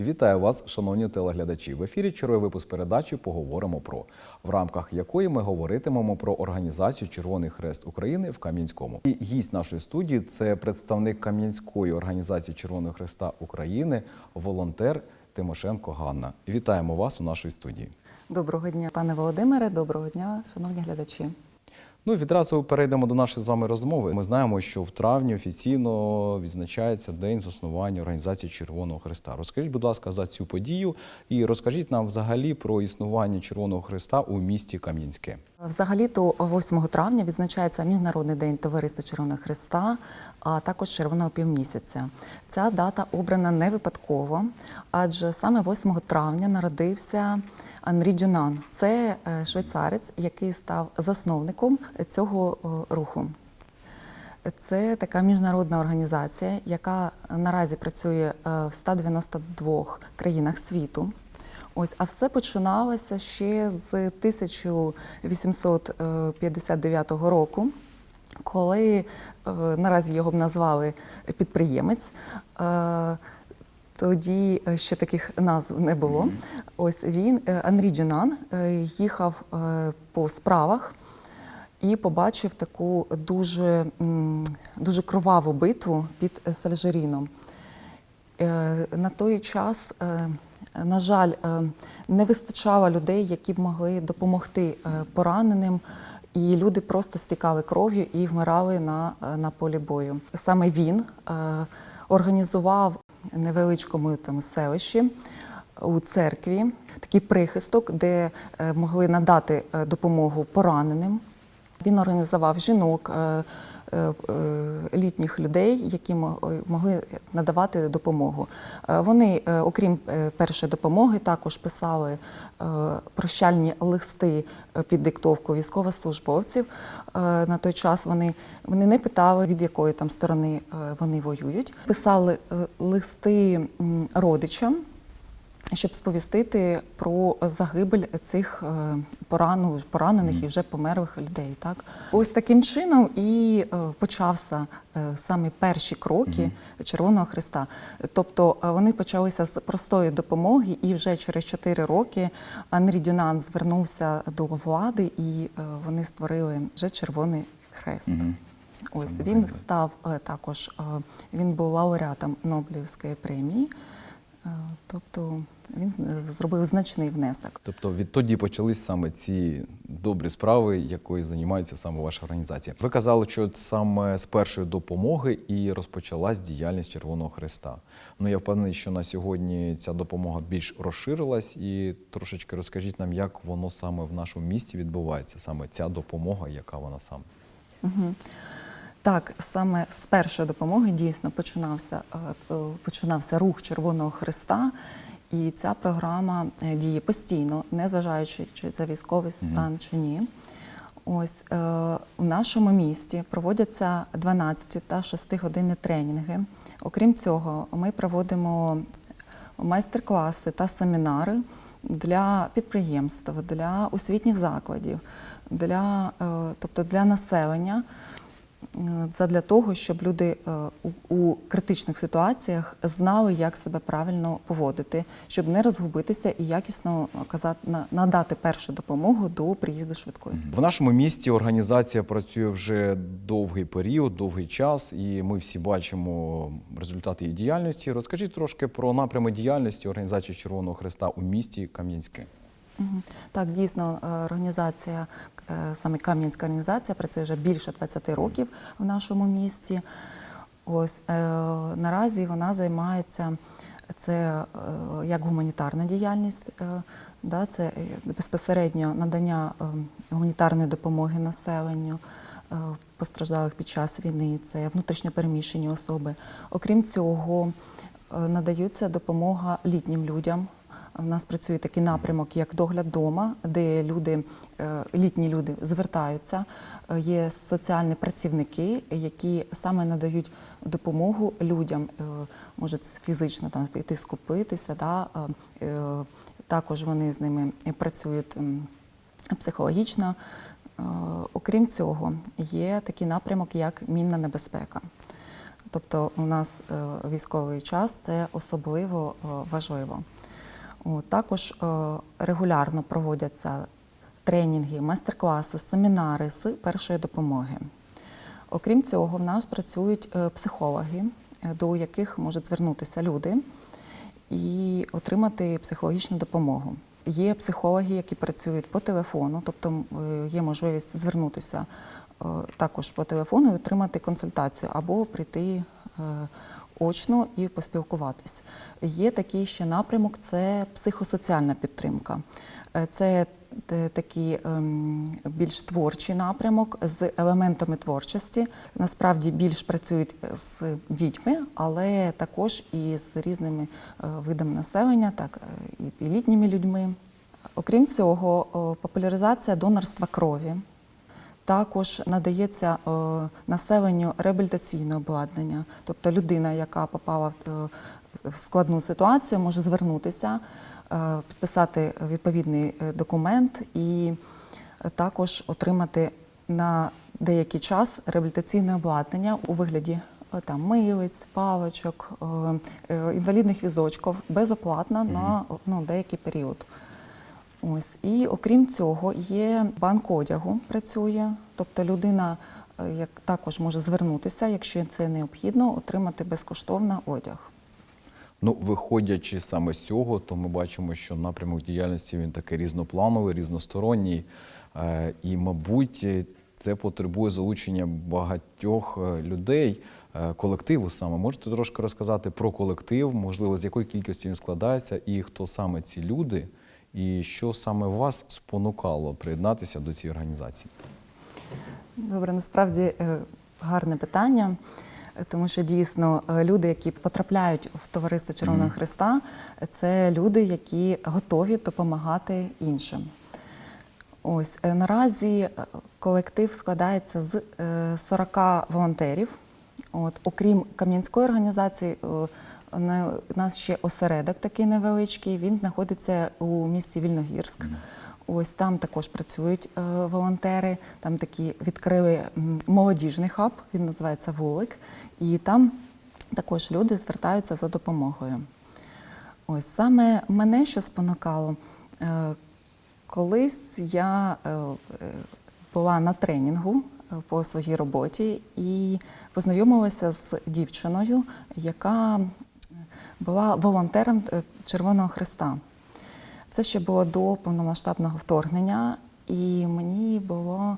Вітаю вас, шановні телеглядачі. В ефірі черговий випуск передачі Поговоримо про в рамках якої ми говоритимемо про організацію Червоний Хрест України в Кам'янському. І гість нашої студії це представник Кам'янської організації Червоного Хреста України, волонтер Тимошенко Ганна. Вітаємо вас у нашій студії. Доброго дня, пане Володимире. Доброго дня, шановні глядачі. Ну відразу перейдемо до нашої з вами розмови. Ми знаємо, що в травні офіційно відзначається день заснування організації Червоного Христа. Розкажіть, будь ласка, за цю подію і розкажіть нам взагалі про існування Червоного Христа у місті Кам'янське. Взагалі-то 8 травня відзначається Міжнародний день Товариства Червоного Христа, а також Червоного півмісяця. Ця дата обрана не випадково, адже саме 8 травня народився Анрі Дюнан. Це е, швейцарець, який став засновником цього е, руху. Це така міжнародна організація, яка наразі працює е, в 192 країнах світу. Ось, а все починалося ще з 1859 року, коли наразі його б назвали підприємець. Тоді е, ще таких назв не було. Ось він, е, Анрі Дюнан, е, їхав по справах і побачив таку дуже, дуже кроваву битву під Сальжиріном. Е, На той час, на жаль, не вистачало людей, які б могли допомогти пораненим, і люди просто стікали кров'ю і вмирали на, на полі бою. Саме він е, організував невеличкому там селищі у церкві такий прихисток, де е, могли надати е, допомогу пораненим. Він організував жінок, е, е, е, літніх людей, які могли надавати допомогу. Вони, окрім першої допомоги, також писали прощальні листи під диктовку військовослужбовців. На той час вони, вони не питали, від якої там сторони вони воюють. Писали листи родичам щоб сповістити про загибель цих е, порану, поранених і вже померлих людей. Так ось таким чином і е, почався е, саме перші кроки Червоного Христа. Тобто вони почалися з простої допомоги, і вже через 4 роки Анрі Дюнан звернувся до влади, і вони створили вже Червоний Хрест. Ось він став також. Він був лауреатом Нобелівської премії. Тобто він з- зробив значний внесок. Тобто відтоді почались саме ці добрі справи, якою займається саме ваша організація. Ви казали, що саме з першої допомоги і розпочалась діяльність Червоного Христа. Ну я впевнений, що на сьогодні ця допомога більш розширилась, і трошечки розкажіть нам, як воно саме в нашому місті відбувається, саме ця допомога, яка вона саме. Мгм. Так, саме з першої допомоги дійсно починався, е, е, починався рух Червоного Христа, і ця програма е, діє постійно, незважаючи чи це військовий стан чи ні. Ось е, у нашому місті проводяться 12 та 6 годинні тренінги. Окрім цього, ми проводимо майстер-класи та семінари для підприємств, для освітніх закладів, для, е, тобто для населення. Задля того, щоб люди е, у, критичних ситуаціях знали, як себе правильно поводити, щоб не розгубитися і якісно оказати, на- надати першу допомогу до приїзду швидкої. В нашому місті організація працює вже довгий період, довгий час, і ми всі бачимо результати її діяльності. Розкажіть трошки про напрями діяльності організації Червоного Христа у місті Кам'янське. Так, дійсно, е, організація, саме Кам'янська організація, працює вже більше 20 років в нашому місті. Ось е, наразі вона займається це е, як гуманітарна діяльність, е, да, це е, безпосередньо надання е, гуманітарної допомоги населенню. е, Постраждалих під час війни, це внутрішньо переміщені особи. Окрім цього, е, надається допомога літнім людям, у нас працює такий напрямок, як догляд дома, де люди, е, літні люди звертаються. Е, Є соціальні працівники, які саме надають допомогу людям, е, можуть фізично там піти скупитися. Да? Також вони з ними працюють психологічно. Окрім цього, є такий напрямок, як мінна небезпека. тобто у нас військовий час це особливо важливо. Також е, регулярно проводяться тренінги, майстер-класи, семінари з першої допомоги. Окрім цього, в нас працюють е, психологи, е, до яких можуть звернутися люди і отримати психологічну допомогу. Є психологи, які працюють по телефону, тобто є можливість звернутися також по телефону і отримати консультацію або прийти очно і поспілкуватись. Є такий ще напрямок це психосоціальна підтримка. Е, Це е, такий ем, більш творчий напрямок з елементами творчості. Насправді більш працюють з дітьми, але також і з різними е, видами населення, так е, і літніми людьми. Окрім цього, популяризація донорства крові. Також надається е, населенню реабілітаційне обладнання, тобто людина, яка попала в, е, складну ситуацію, може звернутися, е, підписати відповідний документ і також отримати на деякий час реабілітаційне обладнання у вигляді там милиць, паличок, інвалідних візочків безоплатно на ну, деякий період. Ось і окрім цього, є банк одягу працює, тобто людина е, як також може звернутися, якщо це необхідно, отримати безкоштовно одяг. Ну, виходячи саме з цього, то ми бачимо, що напрямок діяльності він такий різноплановий, різносторонній. Е, І, мабуть, це потребує залучення багатьох е, людей, колективу саме. Можете трошки розказати про колектив, можливо, з якої кількості він складається, і хто саме ці люди, і що саме вас спонукало приєднатися до цієї організації? Добре, насправді е, гарне питання, е, тому що дійсно е, люди, які потрапляють в товариство Червоного Христа, е, це люди, які готові допомагати іншим. Ось наразі колектив складається з е, 40 волонтерів. От, окрім Кам'янської організації, у нас ще осередок такий невеличкий. Він знаходиться у місті Вільногірськ. Ось там також працюють е, волонтери. Там такі відкрили молодіжний хаб, він називається Вулик. І там також люди звертаються за допомогою. Ось саме мене що спонукало. Е, Колись я е, була на тренінгу по своїй роботі і познайомилася з дівчиною, яка була волонтером е, Червоного Христа. Це ще було до повномасштабного вторгнення, і мені було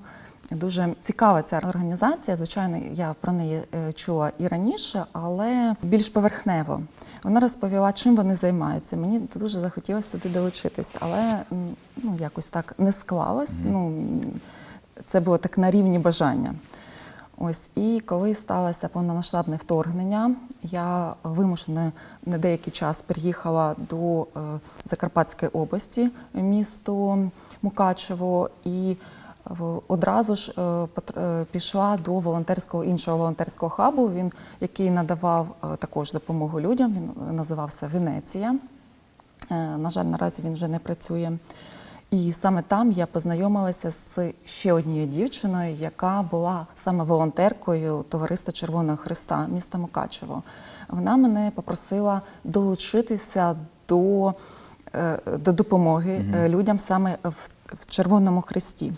дуже цікава ця організація. Звичайно, я про неї е, чула і раніше, але більш поверхнево. Вона розповіла, чим вони займаються. Мені дуже захотілося туди долучитись, але ну, якось так не склалось. Ну, це було так на рівні бажання. Ось і коли сталося повномасштабне вторгнення, я вимушена на деякий час переїхала до е, Закарпатської області, місто Мукачево, і е, одразу ж е, пішла до волонтерського іншого волонтерського хабу, він який надавав також допомогу людям. Він називався Венеція. На жаль, наразі він вже не працює. І саме там я познайомилася з ще однією дівчиною, яка була саме волонтеркою Товариства Червоного Христа міста Мукачево. Вона мене попросила долучитися до, е, до допомоги е, людям саме в, в Червоному Христі.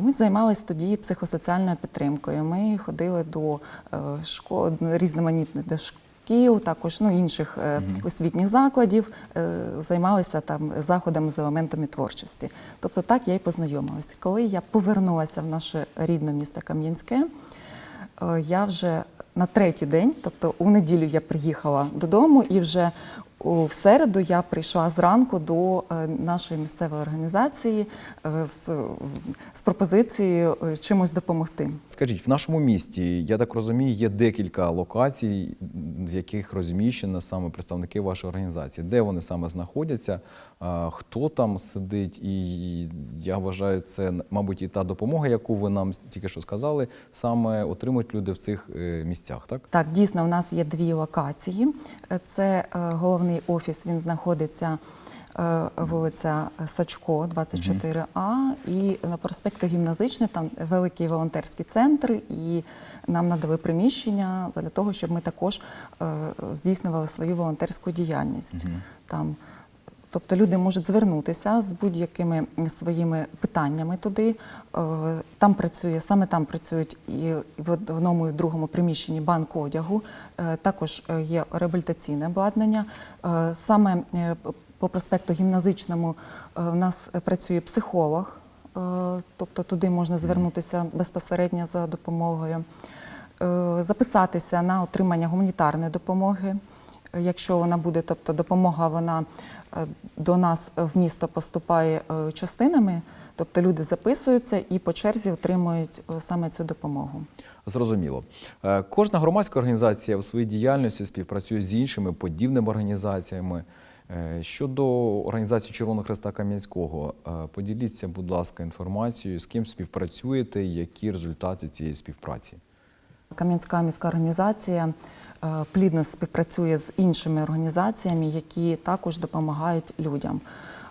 Ми займалися тоді психосоціальною підтримкою. Ми ходили до е, школ різноманітних шкіл, також ну, інших е, освітніх закладів, е, займалися там заходами з елементами творчості. Тобто так я й познайомилася. Коли я повернулася в наше рідне місто Кам'янське, е, я вже на третій день, тобто у неділю я приїхала додому і вже в середу я прийшла зранку до е, нашої місцевої організації е, з, з пропозицією е, чимось допомогти. Скажіть, в нашому місті, я так розумію, є декілька локацій, в яких розміщені саме представники вашої організації. Де вони саме знаходяться, хто там сидить, і я вважаю, це, мабуть, і та допомога, яку ви нам тільки що сказали, саме отримують люди в цих місцях, так? Так, дійсно, у нас є дві локації. Це е, головний офіс, він знаходиться е, вулиця Сачко, 24А, і на проспекту Гімназичний там великі волонтерські центри, і нам надали приміщення для того, щоб ми також е, здійснювали свою волонтерську діяльність. Там Тобто люди можуть звернутися з будь-якими своїми питаннями туди. Е, Там працює, саме там працюють і в одному і в другому приміщенні банк одягу. Е, Також е, є реабілітаційне обладнання. Саме по проспекту гімназичному у нас працює психолог, тобто туди можна звернутися безпосередньо за допомогою, записатися на отримання гуманітарної допомоги. Якщо вона буде, тобто допомога вона до нас в місто поступає е, частинами, тобто люди записуються і по черзі отримують е, саме цю допомогу. Зрозуміло. Е, Кожна громадська організація в своїй діяльності співпрацює з іншими подібними організаціями. Е, Щодо організації Червоного Хреста Кам'янського, е, поділіться, будь ласка, інформацією, з ким співпрацюєте, які результати цієї співпраці. Кам'янська міська організація е, плідно співпрацює з іншими організаціями, які також допомагають людям.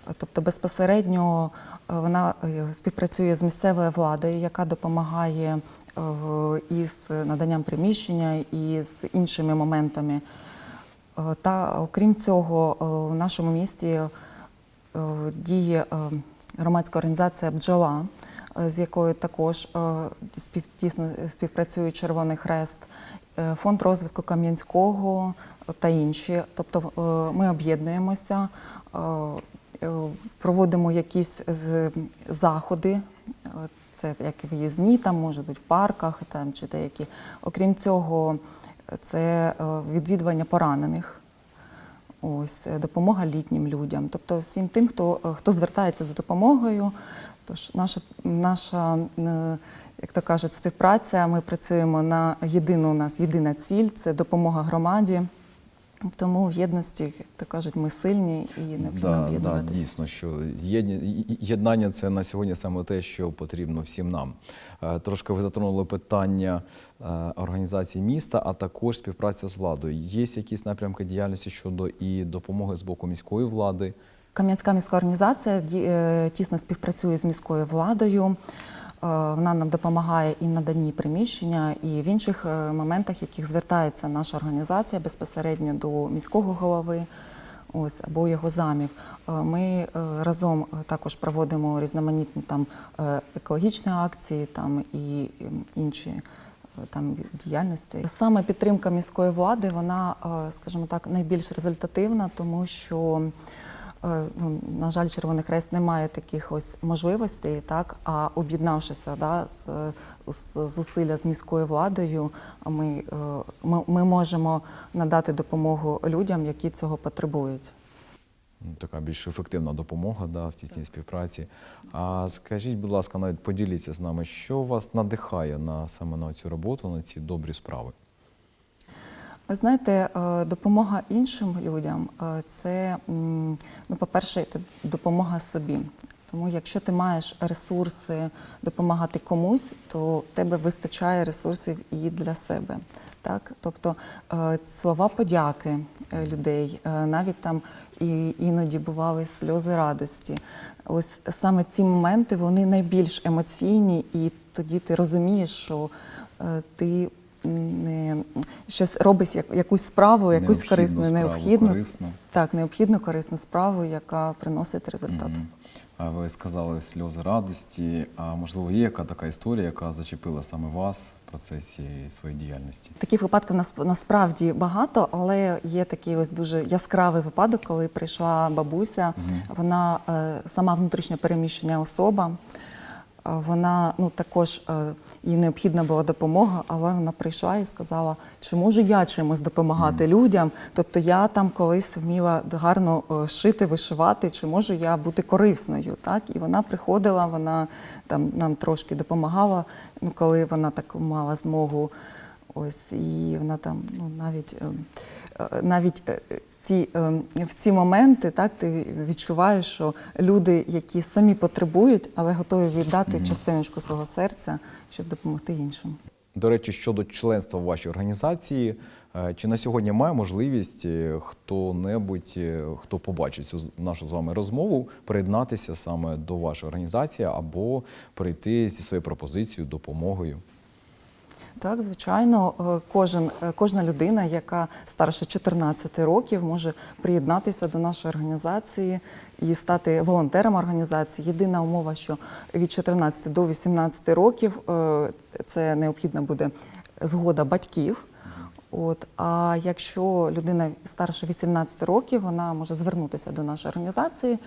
Е, Тобто безпосередньо е, вона е, співпрацює з місцевою владою, яка допомагає е, із наданням приміщення і з іншими моментами. Е, Та окрім цього, е, в нашому місті е, діє е, громадська організація Бджола, е, з якою також е, спів, тісно співпрацює Червоний Хрест, е, фонд розвитку Кам'янського та інші. Тобто е, ми об'єднуємося, е, е, проводимо якісь заходи. е, Це як виїзні, там може бути в парках там, чи деякі. Окрім цього, це е, відвідування поранених. Ось е, допомога літнім людям, тобто всім тим, хто, е, хто звертається за допомогою. Тож наша, наша, е, як то кажуть, співпраця. Ми працюємо на єдину у нас єдина ціль це допомога громаді. Тому в єдності, як то кажуть, ми сильні і необхідно Да, да, дійсно, що єднання це на сьогодні саме те, що потрібно всім нам. Е, Трошки ви затронули питання е, організації міста, а також співпраця з владою. Є якісь напрямки діяльності щодо і допомоги з боку міської влади? Кам'янська міська організація е, тісно співпрацює з міською владою. Е, Вона нам допомагає і в наданні приміщення, і в інших е, моментах, яких звертається наша організація безпосередньо до міського голови. Ось або його замів. Е, Ми разом також проводимо різноманітні там екологічні акції, там і інші там діяльності. Саме підтримка міської влади, вона, скажімо так, найбільш результативна, тому що. Е, Ну, на жаль, Червоний Хрест не має таких ось можливостей, так а об'єднавшися да, з, з зусилля з міською владою, ми, е, ми, ми можемо надати допомогу людям, які цього потребують. Ну, Така більш ефективна допомога да, в тісній співпраці. А скажіть, будь ласка, навіть поділіться з нами, що вас надихає на саме на цю роботу, на ці добрі справи? Ви знаєте, е, допомога іншим людям е, це, ну, по-перше, допомога собі. Тому якщо ти маєш ресурси допомагати комусь, то в тебе вистачає ресурсів і для себе. Так? Тобто е, слова подяки людей, навіть там і іноді бували сльози радості. Ось саме ці моменти вони найбільш емоційні, і тоді ти розумієш, що ти щось робиш як, якусь справу, якусь Необхідну корисну, справу, необхідну, корисну. так, необхідну корисну справу, яка приносить результат. Мгм. А ви сказали сльози радості. А можливо, є яка така історія, яка зачепила саме вас в процесі своєї діяльності? Таких випадків нас насправді багато, але є такий ось дуже яскравий випадок, коли прийшла бабуся. Вона е, сама внутрішньо переміщена особа. Вона ну також е, їй необхідна була допомога, але вона прийшла і сказала, чи можу я чимось допомагати людям. Тобто я там колись вміла гарно е, шити, вишивати, чи можу я бути корисною. Так? І вона приходила, вона там нам трошки допомагала, ну, коли вона так мала змогу. Ось і вона там ну навіть е, навіть ці е, в ці моменти так ти відчуваєш, що люди, які самі потребують, але готові віддати частиночку свого серця, щоб допомогти іншим. До речі, щодо членства в вашій організації, е, чи на сьогодні має можливість е, хто-небудь, хто побачить цю нашу з вами розмову, приєднатися саме до вашої організації або прийти зі своєю пропозицією, допомогою? Так, звичайно, е, кожен, е, кожна людина, яка старше 14 років, може приєднатися до нашої організації і стати волонтером організації. Єдина умова, що від 14 до 18 років е, це необхідна буде згода батьків. От, а якщо людина старше 18 років, вона може звернутися до нашої організації,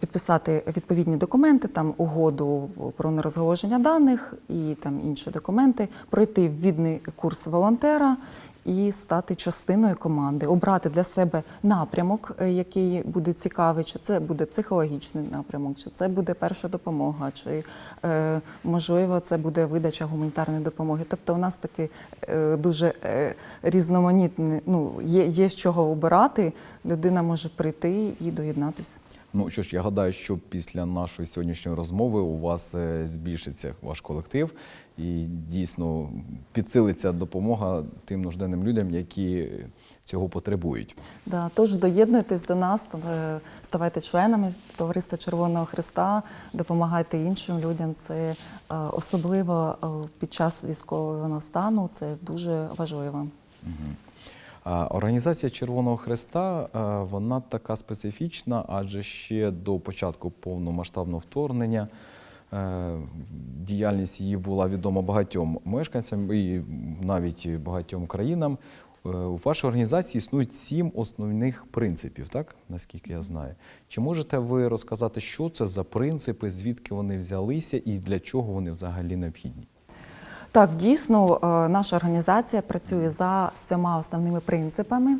підписати відповідні документи, там угоду про нерозголошення даних і там інші документи, пройти відний курс волонтера і стати частиною команди, обрати для себе напрямок, е, який буде цікавий, чи це буде психологічний напрямок, чи це буде перша допомога, чи е, можливо це буде видача гуманітарної допомоги. Тобто, у нас таки е, дуже е, різноманітний, ну є, є з чого обирати. Людина може прийти і доєднатися. Ну що ж, я гадаю, що після нашої сьогоднішньої розмови у вас е, збільшиться ваш колектив і дійсно підсилиться допомога тим нужденним людям, які цього потребують. Да, тож доєднуйтесь до нас, ставайте членами Товариства Червоного Христа, допомагайте іншим людям. Це е, особливо е, під час військового стану. Це дуже важливо. А Організація Червоного Хреста вона така специфічна, адже ще до початку повномасштабного вторгнення е, діяльність її була відома багатьом мешканцям і навіть багатьом країнам. Е, У вашій організації існують сім основних принципів, так наскільки я знаю. Чи можете ви розказати, що це за принципи, звідки вони взялися і для чого вони взагалі необхідні? Так, дійсно, е, наша організація працює за сьома основними принципами.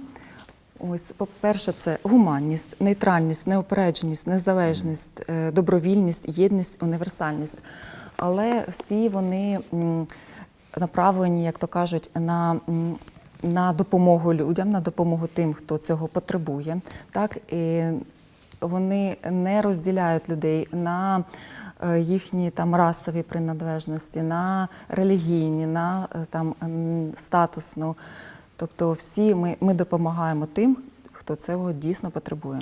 Ось, по-перше, це гуманність, нейтральність, неопередженість, незалежність, е, добровільність, єдність, універсальність. Але всі вони направлені, як то кажуть, на, на допомогу людям, на допомогу тим, хто цього потребує. Так, і вони не розділяють людей на їхні там расові приналежності, на релігійні, на е, там статусну. Тобто, всі ми, ми допомагаємо тим, хто цього дійсно потребує.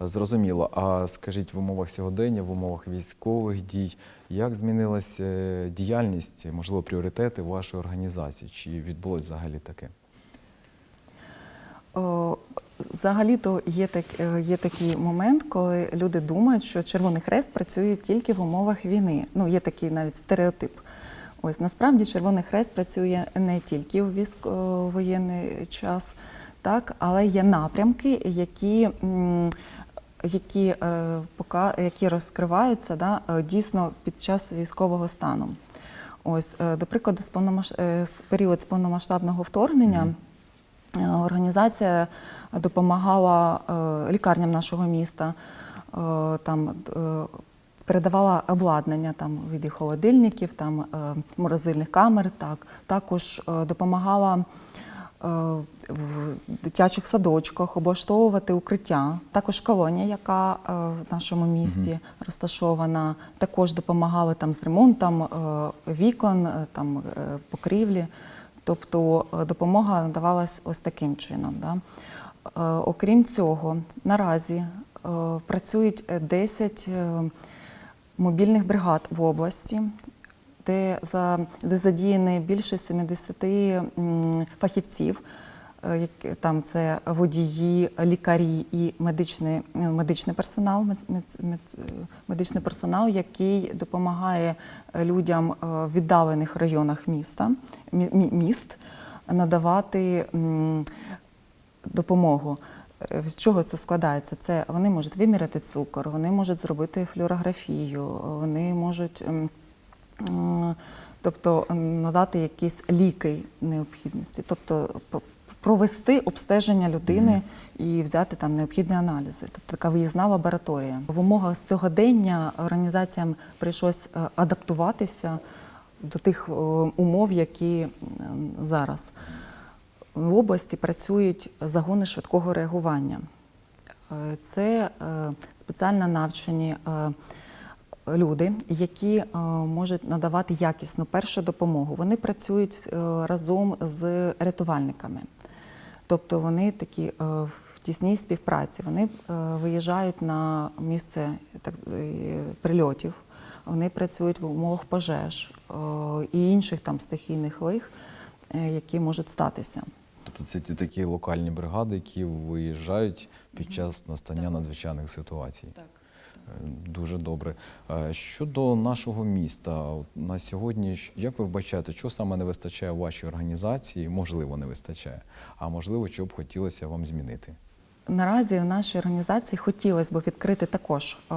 Зрозуміло. А скажіть в умовах сьогодення, в умовах військових дій, як змінилася е, діяльність, можливо, пріоритети вашої організації? Чи відбулось взагалі таке? Взагалі-то є, так, е, є такий момент, коли люди думають, що Червоний Хрест працює тільки в умовах війни. Ну, є такий навіть стереотип. Ось насправді Червоний Хрест працює не тільки у військовоєнний час, так, але є напрямки, які, які, е, які розкриваються да, е, дійсно під час військового стану. Ось, до прикладу, з період з повномасштабного вторгнення. Е, Організація допомагала е, лікарням нашого міста, е, там передавала обладнання там в виді холодильників, там морозильних камер. Так також допомагала в дитячих садочках облаштовувати укриття. Також колонія, яка в нашому місті розташована, також допомагала там з ремонтом вікон, там покрівлі. Тобто е, допомога надавалась ось таким чином. Да. Е, Окрім цього, наразі е, працюють е, 10 е, мобільних бригад в області, де, за, де задіяні більше 70 м, фахівців. Е, Там це водії, лікарі і медичний, е, медичний персонал, е, медичний персонал, який допомагає людям в віддалених районах міста, мі- мі- міст надавати допомогу. З чого це складається? Це вони можуть виміряти цукор, вони можуть зробити флюорографію, вони можуть ем, тобто надати якісь ліки необхідності, тобто провести обстеження людини і взяти там необхідні аналізи. Тобто така виїзна лабораторія. В умовах сьогодення організаціям прийшлось е, адаптуватися до тих е, умов, які зараз. В області працюють загони швидкого реагування. Е, Це спеціально навчені люди, які можуть надавати якісну першу допомогу. Вони працюють разом з рятувальниками. Тобто вони такі е, в тісній співпраці. Вони е, виїжджають на місце так, е, прильотів, вони працюють в умовах пожеж і інших там стихійних лих, які можуть статися. Тобто це ті такі локальні бригади, які виїжджають під час настання надзвичайних ситуацій. Так. Дуже добре. Е, Щодо нашого міста, на сьогодні, як ви вбачаєте, що саме не вистачає вашій організації? Можливо, не вистачає, а можливо, що б хотілося вам змінити? Наразі в нашій організації хотілося б відкрити також е,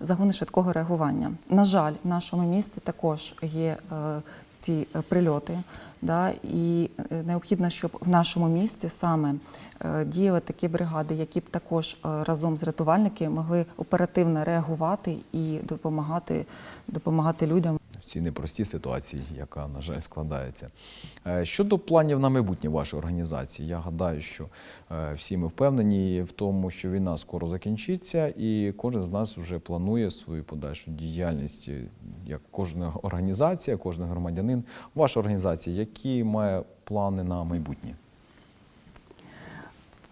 загони швидкого реагування. На жаль, в нашому місті також є е, ці е, прильоти. Да, і е, необхідно, щоб в нашому місті саме е, діяли такі бригади, які б також разом з рятувальниками могли оперативно реагувати і допомагати, допомагати людям. Цій непростій ситуації, яка, на жаль, складається. Е, Щодо планів на майбутнє вашої організації, я гадаю, що е, всі ми впевнені в тому, що війна скоро закінчиться, і кожен з нас вже планує свою подальшу діяльність, е, як кожна організація, кожен громадянин. Ваша організація, які має плани на майбутнє?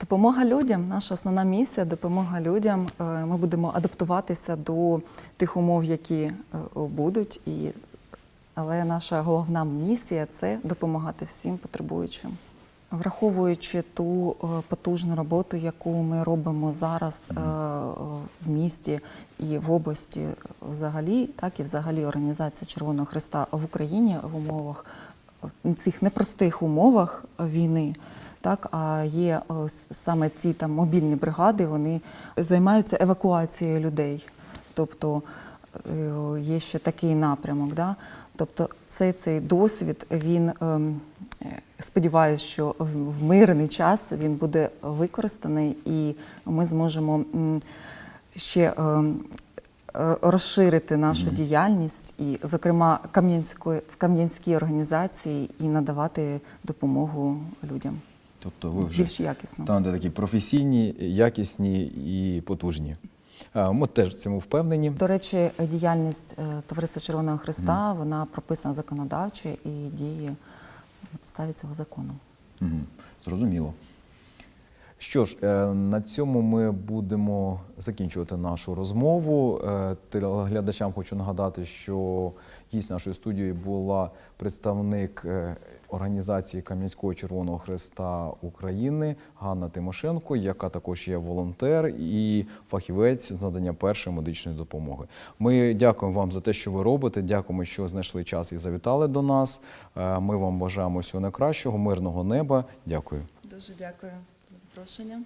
Допомога людям, наша основна місія допомога людям. Е, Ми будемо адаптуватися до тих умов, які е, будуть. І... Але наша головна місія це допомагати всім потребуючим. Враховуючи ту е, потужну роботу, яку ми робимо зараз в місті і в області взагалі, так і взагалі організація Червоного Христа в Україні в умовах в цих непростих умовах війни. Так, а є е, саме ці там мобільні бригади, вони займаються евакуацією людей. Тобто е, є ще такий напрямок. Да? Тобто цей, цей досвід, він ем, е, сподіваюся, що в мирний час він буде використаний і ми зможемо ще ем, розширити нашу діяльність і, зокрема, Кам'янської в Кам'янській організації і надавати допомогу людям Тобто ви вже більш якісно. станете такі професійні, якісні і потужні. Ми теж в цьому впевнені. До речі, діяльність е, Товариства Червоного Христа вона прописана законодавчо і діє на підставі цього закону. Угу. Зрозуміло. Що ж, е, на цьому ми будемо закінчувати нашу розмову. Е, Телеглядачам хочу нагадати, що гість нашої студії була представник організації Кам'янського Червоного Христа України Ганна Тимошенко, яка також є волонтер і фахівець з надання першої медичної допомоги. Ми дякуємо вам за те, що ви робите. Дякуємо, що знайшли час і завітали до нас. Е, Ми вам бажаємо всього найкращого, мирного неба. Дякую. Дуже дякую за запрошення.